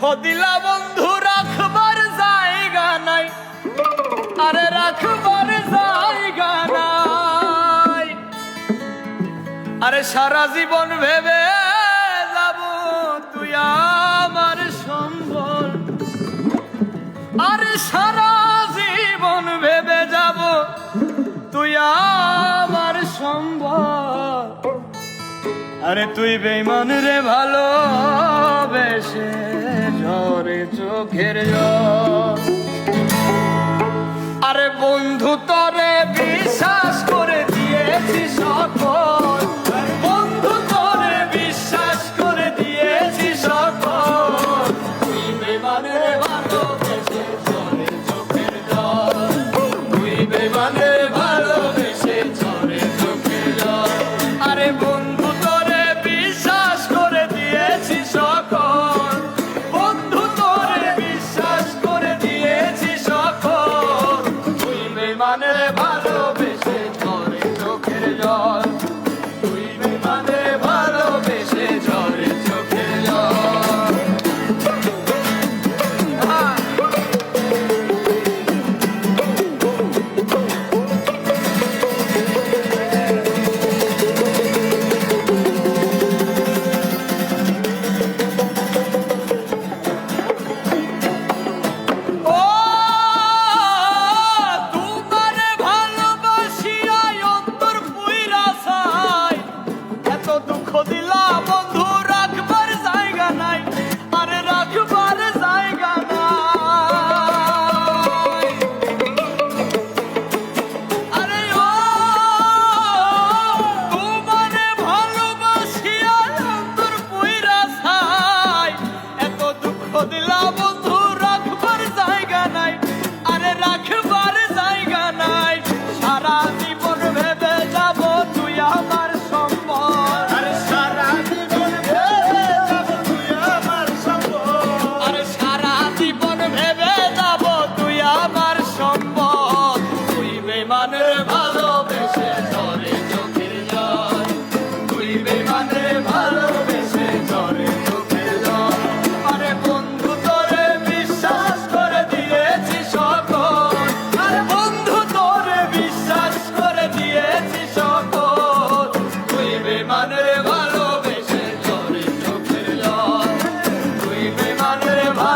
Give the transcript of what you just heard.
খদিলা বন্ধু, রাখবার জায়গা নাই। আরে রাখবার জায়গা নাই। আরে সারা জীবন ভেবে যাব তুই আমার সম্বল। আরে সারা জীবন ভেবে যাব তুই আমার সম্বল। আরে তুই বেমান রে ভালো বেশে চোখের জল। de love. Empire.